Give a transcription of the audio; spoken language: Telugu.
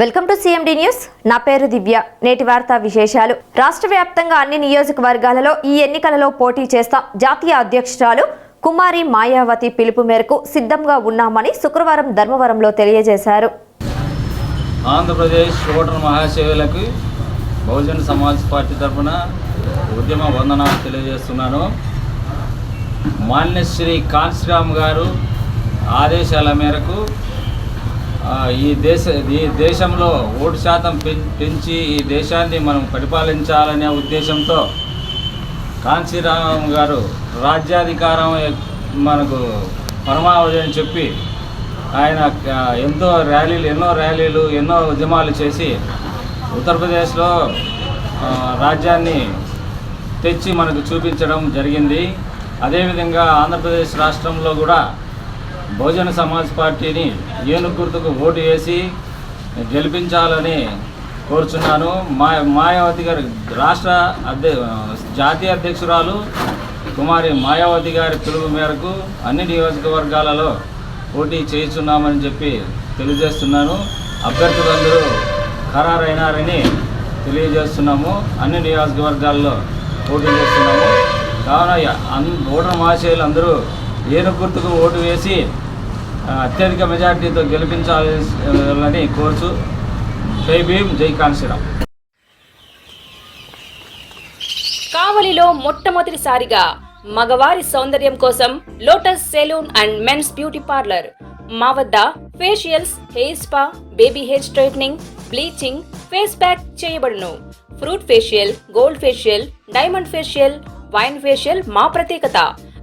Welcome to CMD news నా పేరు దివ్య. నేటి వార్తా విశేషాలు. రాష్ట్ర వ్యాప్తంగా అన్ని నియోజకవర్గాలలో ఈ ఎన్నికలలో పోటీ చేస్తాం జాతీయ అధ్యక్షురాలు కుమారి మాయావతి పిలుపు మేరకు సిద్ధంగా ఉన్నామని శుక్రవారం ధర్మవరంలో తెలియజేశారు. ఆంధ్రప్రదేశ్ ఓటర్ మహాసేవలకు బహుజన సమాజ్ పార్టీ తరఫున ఉద్యమ వందనాలు తెలియజేస్తున్నాను. మాన్యశ్రీ కాన్శ్రీరామ్ గారు ఆదేశాల మేరకు ఈ దేశ ఈ దేశంలో ఓటు శాతం పెంచి ఈ దేశాన్ని మనం పరిపాలించాలనే ఉద్దేశంతో కాంచీరామ్ గారు రాజ్యాధికారం మనకు పరమావధి అని చెప్పి ఆయన ఎంతో ర్యాలీలు ఎన్నో ర్యాలీలు ఎన్నో ఉద్యమాలు చేసి ఉత్తరప్రదేశ్లో రాజ్యాన్ని తెచ్చి మనకు చూపించడం జరిగింది. అదేవిధంగా ఆంధ్రప్రదేశ్ రాష్ట్రంలో కూడా బహుజన సమాజ్ పార్టీని ఏనుగు గుర్తుకు ఓటు వేసి గెలిపించాలని కోరుచున్నాను. మా మాయావతి గారి రాష్ట్ర అధ్య జాతీయ అధ్యక్షురాలు కుమారి మాయావతి గారి పిలుపు మేరకు అన్ని నియోజకవర్గాలలో పోటీ చేస్తున్నామని చెప్పి తెలియజేస్తున్నాను. అభ్యర్థులందరూ ఖరారైనారని తెలియజేస్తున్నాము. అన్ని నియోజకవర్గాల్లో పోటీ చేస్తున్నాము. కావున అన్ ఓటర్ మహాశయులు అందరూ ఏనుగు గుర్తుకు ఓటు వేసి అత్యధిక మెజార్టీతో గెలిపించాలని కోర్సు జై భీమ్ జై కాన్సీరామ్ కావలిలో మొట్టమొదటిసారిగా మగవారి సౌందర్యం కోసం lotus salon and men's beauty parlour మా వద్ద facials hair spa baby hair straightening bleaching face pack చేయబడును. Fruit facial gold facial diamond facial wine facial మా ప్రత్యేకత.